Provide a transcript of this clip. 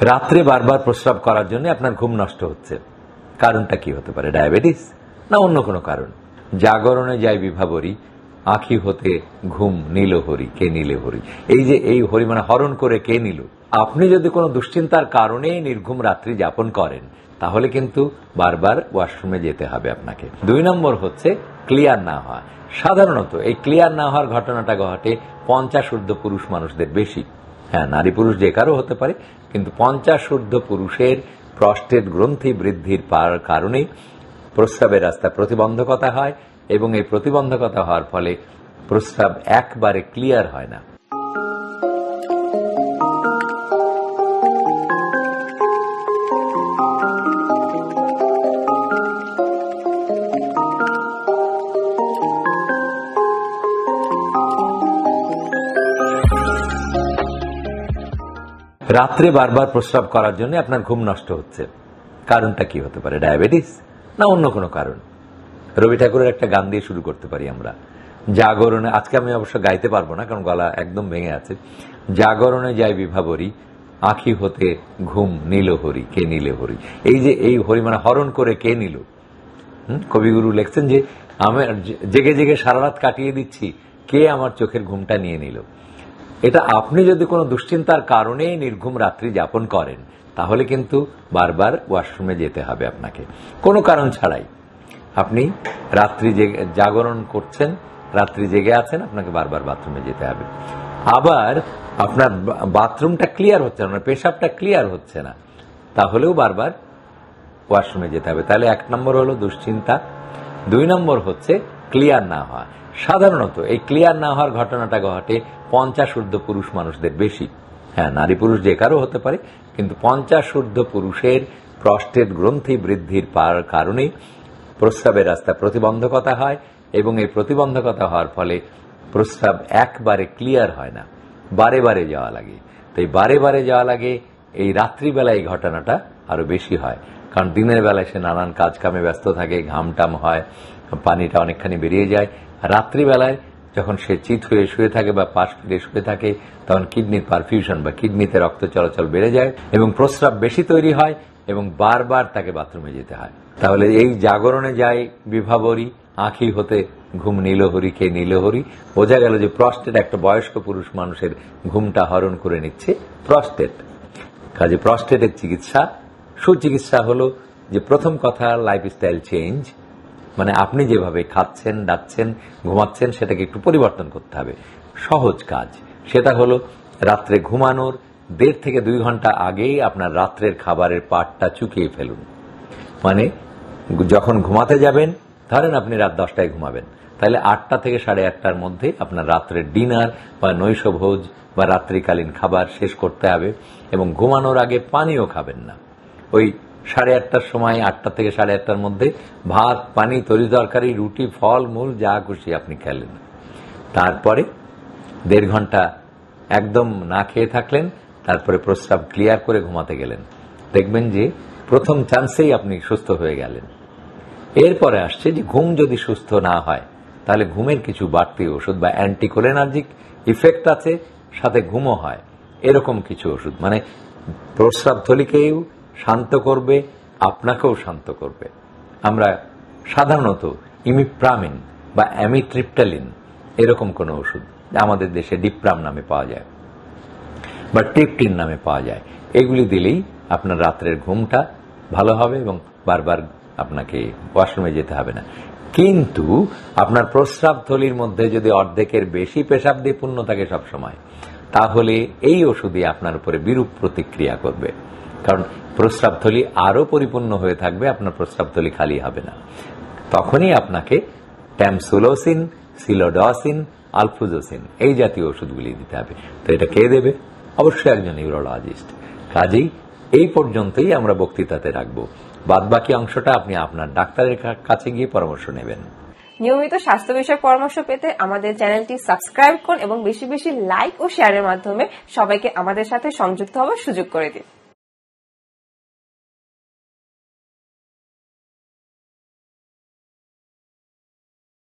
রাত্রে বারবার প্রস্রাব করার জন্য আপনার ঘুম নষ্ট হচ্ছে। কারণটা কি হতে পারে? ডায়াবেটিস? না অন্য কোনো কারণ? জাগরণে যায় বিভাবরী, আখি হতে ঘুম নীল হরি কে নীলে হরি এই যে এই হরি মানে হরণ করে কে নিল? আপনি যদি কোনো দুশ্চিন্তার কারণে নির্ঘুম রাত্রি যাপন করেন, তাহলে কিন্তু বারবার ওয়াশরুমে যেতে হবে আপনাকে। দুই নম্বর হচ্ছে ক্লিয়ার না হওয়া। সাধারণত এই ক্লিয়ার না হওয়ার ঘটনাটা ঘটে পঞ্চাশ ঊর্ধ্ব পুরুষ মানুষদের বেশি। হ্যাঁ নারী পুরুষ যে কারও হতে পারে, কিন্তু পঞ্চাশ ঊর্ধ্ব পুরুষের প্রস্টেট গ্রন্থি বৃদ্ধির কারণে প্রস্রাবের রাস্তা প্রতিবন্ধকতা হয় এবং এই প্রতিবন্ধকতা হওয়ার ফলে প্রস্রাব একবারে ক্লিয়ার হয় না। রাত্রে বারবার প্রস্রাব করার জন্য আপনার ঘুম নষ্ট হচ্ছে। কারণটা কি হতে পারে? ডায়াবেটিস? না অন্য কোনো কারণ? রবি ঠাকুরের একটা গান দিয়ে শুরু করতে পারি আমরা। জাগরণে আজকে আমি অবশ্য গাইতে পারব না, কারণ গলা একদম ভেঙে আছে। জাগরণে যায় বিভাবরী, আখি হতে ঘুম নীল হরি কে নীলে হরি এই যে এই হরি মানে হরণ করে কে নিল? কবিগুরু লিখছেন যে, আমি জেগে জেগে সারা রাত কাটিয়ে দিচ্ছি, কে আমার চোখের ঘুমটা নিয়ে নিল? এটা আপনি যদি কোনো দুশ্চিন্তার কারণে নির্ঘুম রাত্রি যাপন করেন, তাহলে কিন্তু বারবার ওয়াশরুমে যেতে হবে আপনাকে। কোনো কারণ ছাড়াই। আপনি রাত্রি জেগে, জাগরণ করছেন, রাত্রি জেগে আছেন, আপনাকে বারবার বাথরুমে যেতে হবে। আবার আপনার বাথরুমটা ক্লিয়ার হচ্ছে না, পেশাবটা ক্লিয়ার হচ্ছে না, তাহলেও বারবার ওয়াশরুমে যেতে হবে। তাহলে এক নম্বর হলো দুশ্চিন্তা, দুই নম্বর হচ্ছে ক্লিয়ার না হওয়া। সাধারণত এই ক্লিয়ার না হওয়ার ঘটনাটা ঘটে পঞ্চাশ ঊর্ধ্ব পুরুষ মানুষদের বেশি। হ্যাঁ নারী পুরুষ যে কারও হতে পারে, কিন্তু পঞ্চাশ ঊর্ধ্ব পুরুষের প্রস্টেট গ্রন্থি বৃদ্ধির কারণে প্রস্রাবের রাস্তা প্রতিবন্ধকতা হয় এবং এই প্রতিবন্ধকতা হওয়ার ফলে প্রস্রাব একবারে ক্লিয়ার হয় না। বারে বারে যাওয়া লাগে। তো এই বারে বারে যাওয়া লাগে এই রাত্রিবেলায় এই ঘটনাটা আরও বেশি হয়। কারণ দিনের বেলায় সে নানান কাজ কামে ব্যস্ত থাকে ঘাম টাম হয়, পানিটা অনেকখানি বেরিয়ে যায়। রাত্রিবেলায় যখন সে চিত হয়ে শুয়ে থাকে বা পাশ ফিরে শুয়ে থাকে, তখন কিডনির পারফিউশন বা কিডনিতে রক্ত চলাচল বেড়ে যায় এবং প্রস্রাব বেশি তৈরি হয় এবং বারবার তাকে বাথরুমে যেতে হয়। তাহলে এই জাগরণে যায় বিভাবরী, আঁখি হতে ঘুম নীলহরি কে নীলহরি বোঝা গেল যে প্রস্টেট একটা বয়স্ক পুরুষ মানুষের ঘুমটা হরণ করে নিচ্ছে প্রস্টেট কাজে প্রস্টেটের চিকিৎসা। সুচিকিৎসা হলো যে প্রথম কথা লাইফস্টাইল চেঞ্জ মানে আপনি যেভাবে খাচ্ছেন ডাচ্ছেন ঘুমাচ্ছেন সেটাকে একটু পরিবর্তন করতে হবে। সহজ কাজ। সেটা হলো রাত্রে ঘুমানোর দেড় থেকে দুই ঘণ্টা আগেই আপনার রাত্রের খাবারের পাটটা চুকিয়ে ফেলুন। মানে যখন ঘুমাতে যাবেন, ধরেন আপনি রাত দশটায় ঘুমাবেন। তাহলে আটটা থেকে সাড়ে আটটার মধ্যে আপনার রাত্রের ডিনার বা নৈশভোজ বা রাত্রিকালীন খাবার শেষ করতে হবে এবং ঘুমানোর আগে পানিও খাবেন না। ওই সাড়ে আটটার সময়, আটটা থেকে সাড়ে আটটার মধ্যে ভাত, পানি, তরি তরকারি, রুটি, ফল, মূল, যা খুশি আপনি খেলেন। তারপরে দেড় ঘণ্টা একদম না খেয়ে থাকলেন, তারপরে প্রস্রাব ক্লিয়ার করে ঘুমাতে গেলেন। দেখবেন যে প্রথম চান্সেই আপনি সুস্থ হয়ে গেলেন। এরপরে আসছে যে ঘুম যদি সুস্থ না হয় তাহলে ঘুমের কিছু বাড়তি ওষুধ বা অ্যান্টিকোলেনার্জিক ইফেক্ট আছে, সাথে ঘুমও হয়। এরকম কিছু ওষুধ। মানে প্রস্রাব থলিকেও শান্ত করবে, আপনাকেও শান্ত করবে। আমরা সাধারণত ইমিপ্রামিন বা অ্যামিট্রিপ্টালিন এরকম কোনো ওষুধ আমাদের দেশে ডিপ্রাম নামে পাওয়া যায় বা টিপটিন নামে পাওয়া যায়। এগুলি দিলেই আপনার রাত্রের ঘুমটা ভালো হবে এবং বারবার আপনাকে ওয়াশরুমে যেতে হবে না। কিন্তু আপনার প্রস্রাব থলির মধ্যে যদি অর্ধেকের বেশি পেশাব দিয়ে পূর্ণ থাকে সবসময়, তাহলে এই ওষুধই আপনার উপরে বিরূপ প্রতিক্রিয়া করবে। কারণ প্রস্রাব থলি আরও পরিপূর্ণ হয়ে থাকবে, আপনার প্রস্রাব থলি খালি হবে না। তখনই আপনাকে ট্যামসুলোসিন, সিলোডসিন আলফুজোসিন এই জাতীয় ওষুধগুলি দিতে হবে। তো এটা কে দেবে? অবশ্যই একজন ইউরোলজিস্ট। কাজেই এই পর্যন্তই আমরা বক্তৃতাতে রাখব। বাদবাকি অংশটা আপনি আপনার ডাক্তারের কাছে গিয়ে পরামর্শ নেবেন। নিয়মিত স্বাস্থ্য বিষয়ক পরামর্শ পেতে আমাদের চ্যানেলটি সাবস্ক্রাইব করুন এবং বেশি বেশি লাইক ও শেয়ারের মাধ্যমে সবাইকে আমাদের সাথে সংযুক্ত হওয়ার সুযোগ করে দিন।